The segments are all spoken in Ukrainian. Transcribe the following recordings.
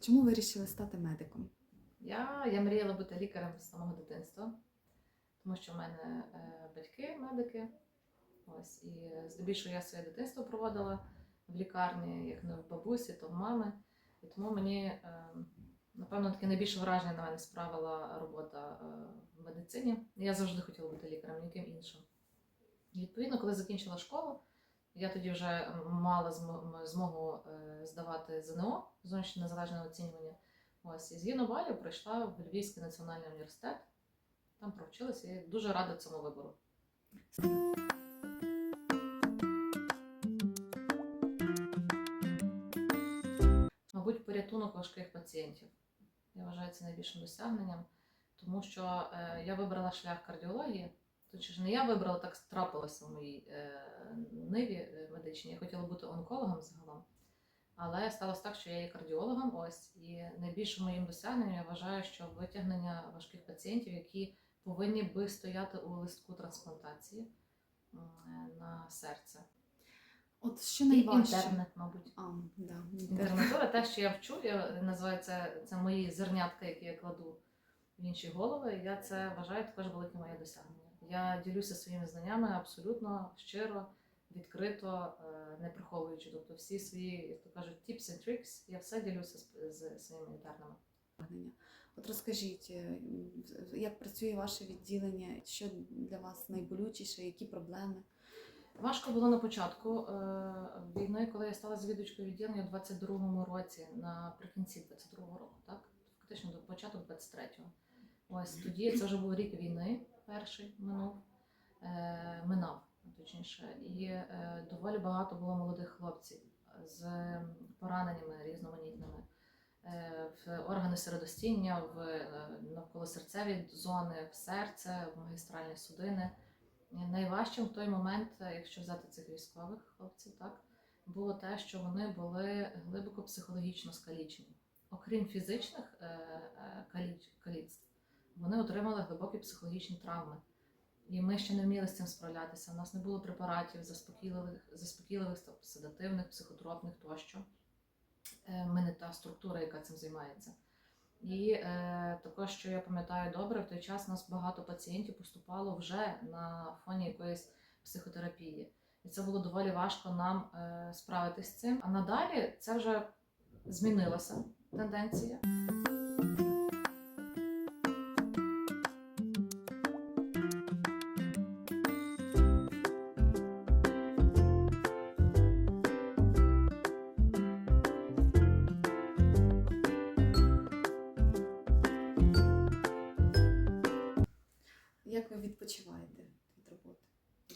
Чому вирішили стати медиком? Я, я мріяла бути лікарем з самого дитинства, тому що в мене е, батьки медики. Ось, і здебільшого я своє дитинство проводила в лікарні, як не в бабусі, то в мами. І тому мені, е, напевно, таке найбільше враження на мене справила робота е, в медицині. Я завжди хотіла бути лікарем, ніким іншим. І відповідно, коли закінчила школу, я тоді вже мала змогу е, здавати ЗНО, зовнішнє незалежне оцінювання. Ось, і згідно балів прийшла в Львівський національний університет. Там провчилася і дуже рада цьому вибору. Мабуть, порятунок важких пацієнтів. Я вважаю це найбільшим досягненням, тому що е, я вибрала шлях кардіології. Точніше, ж не я вибрала, так трапилося в моїй е, ниві е, медичній. Я хотіла бути онкологом загалом. Але сталося так, що я є кардіологом. Ось і найбільшим моїм досягненням я вважаю, що витягнення важких пацієнтів, які повинні би стояти у листку трансплантації е, на серце. От що І найважче? інтернет, мабуть. А, да. Інтернатура, те, що я вчу, я називаю це, це мої зернятка, які я кладу в інші голови. Я це вважаю також велике моє досягнення. Я ділюся своїми знаннями абсолютно щиро, відкрито, е, не приховуючи. Тобто всі свої, як то кажуть, tips and tricks, я все ділюся з, з своїми інтернами. От розкажіть, е, як працює ваше відділення, що для вас найболючіше, які проблеми? Важко було на початку е, війни, коли я стала звідувачкою відділення у 22-му році, наприкінці 22-го року, так? Фактично до початку 23-го. Ось тоді це вже був рік війни, перший минув, е, минав, точніше, і е, доволі багато було молодих хлопців з пораненнями різноманітними. е, В органи середостіння, в навколосерцеві зони, в серце, в магістральні судини. Найважчим в той момент, якщо взяти цих військових хлопців, так було те, що вони були глибоко психологічно скалічені. Окрім фізичних каліцтв, вони отримали глибокі психологічні травми. І ми ще не вміли з цим справлятися. У нас не було препаратів заспокійливих, заспокійливих седативних, психотропних тощо. Е, Ми не та структура, яка цим займається. І е, також, що я пам'ятаю добре, в той час у нас багато пацієнтів поступало вже на фоні якоїсь психотерапії. І це було доволі важко нам е, справитись з цим. А надалі це вже змінилася тенденція. Як ви відпочиваєте від роботи?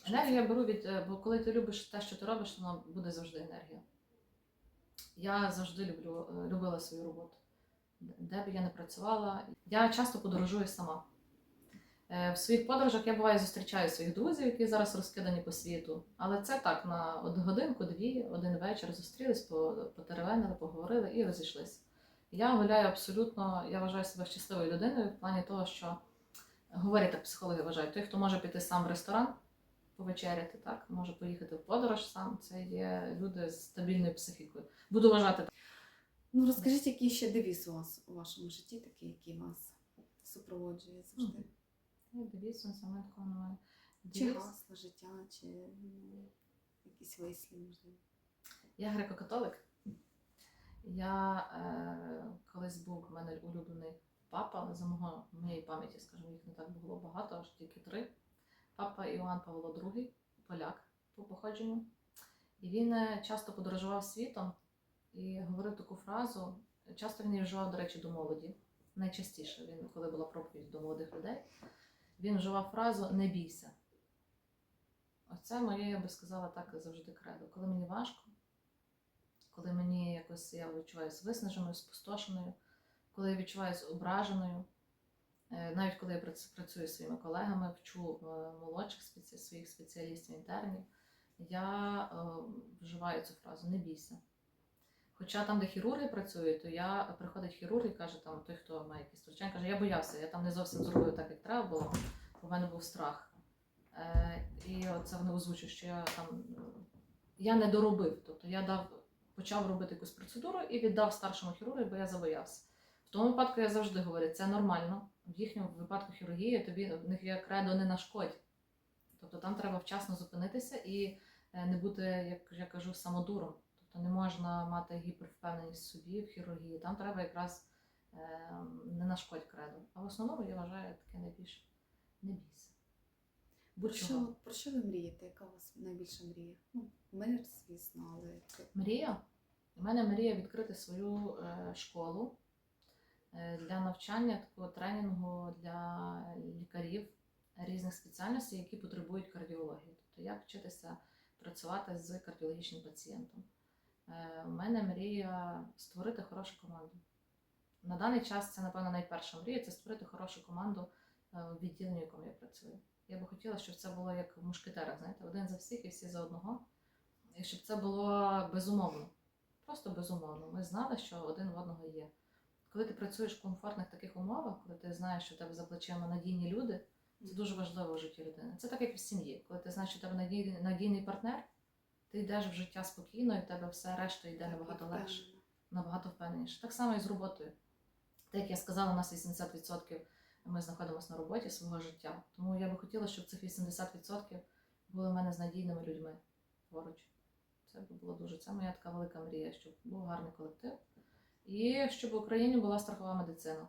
Енергію я беру від, е, бо коли ти любиш те, що ти робиш, воно буде завжди енергія. Я завжди люблю, е, любила свою роботу. Де б я не працювала. Я часто подорожую сама. Е, В своїх подорожах я буває зустрічаю своїх друзів, які зараз розкидані по світу. Але це так, на годинку, дві, один вечір зустрілись, по- потеревенили, поговорили і розійшлися. Я гуляю абсолютно, я вважаю себе щасливою людиною в плані того, що говорять так психологи вважають, той, хто може піти сам в ресторан, повечеряти, так, може поїхати в подорож сам. Це є люди з стабільною психікою. Буду вважати так. Ну розкажіть, який ще девіз у вас у вашому житті, такий, який вас супроводжує завжди? Я дивіться, саме такого немає. Чи Девіз. гасло життя, чи ну, якісь вислів, можливо. Я греко-католик. Я е, колись був у мене улюблений папа, але за мого моєї пам'яті, скажімо, їх не так було багато, аж тільки три. Папа Іоанн Павло II, поляк по походженню. І він е, часто подорожував світом і говорив таку фразу. Часто він її вживав, до речі, до молоді. Найчастіше він, коли була проповідь до молодих людей, він вживав фразу не бійся. Оце моє, я би сказала так, завжди кредо. Коли мені важко, коли мені якось я відчуваюся виснаженою, спустошеною, коли я відчуваюся ображеною, е, навіть коли я працюю зі своїми колегами, вчу е, молодших своїх спеціалістів інтернів, я е, вживаю цю фразу не бійся. Хоча там, де хірурги працюють, то я приходить хірург і каже, там той, хто має якісь втручання, каже, я боявся, я там не зовсім зробив так, як треба було, бо в мене був страх. Е, і це вони озвучують, що я там я не доробив. Тобто я дав почав робити якусь процедуру і віддав старшому хірургу, бо я забоявся. Тому випадку я завжди говорю, це нормально. В їхньому випадку хірургії тобі в них є кредо не нашкодь. Тобто там треба вчасно зупинитися і е, не бути, як я кажу, самодуром. Тобто не можна мати гіпервпевненість в собі в хірургії. Там треба якраз е, не нашкодь кредо. А в основному я вважаю таке найбільше не бійся. Про що, про що ви мрієте? Яка у вас найбільша мрія? Ну, мир, звісно, але Мрія. У мене мрія відкрити свою е, школу для навчання такого тренінгу для лікарів різних спеціальностей, які потребують кардіології. Тобто як вчитися працювати з кардіологічним пацієнтом. Е, У мене мрія створити хорошу команду. На даний час це, напевно, найперша мрія це створити хорошу команду е, в відділенні, в якому я працюю. Я би хотіла, щоб це було як в мушкетерах, знаєте, один за всіх і всі за одного. І щоб це було безумовно. Просто безумовно. Ми знали, що один в одного є. Коли ти працюєш в комфортних таких умовах, коли ти знаєш, що в тебе за плечима надійні люди, це дуже важливо в житті людини. Це так, як в сім'ї. Коли ти знаєш, що в тебе надійний, надійний партнер, ти йдеш в життя спокійно, і в тебе все решта йде набагато легше набагато впевненіше. Так само і з роботою. Так як я сказала, у нас 80% ми знаходимося на роботі свого життя. Тому я би хотіла, щоб цих 80% були в мене з надійними людьми поруч. Це було дуже. Це моя така велика мрія, щоб був гарний колектив. І щоб в Україні була страхова медицина.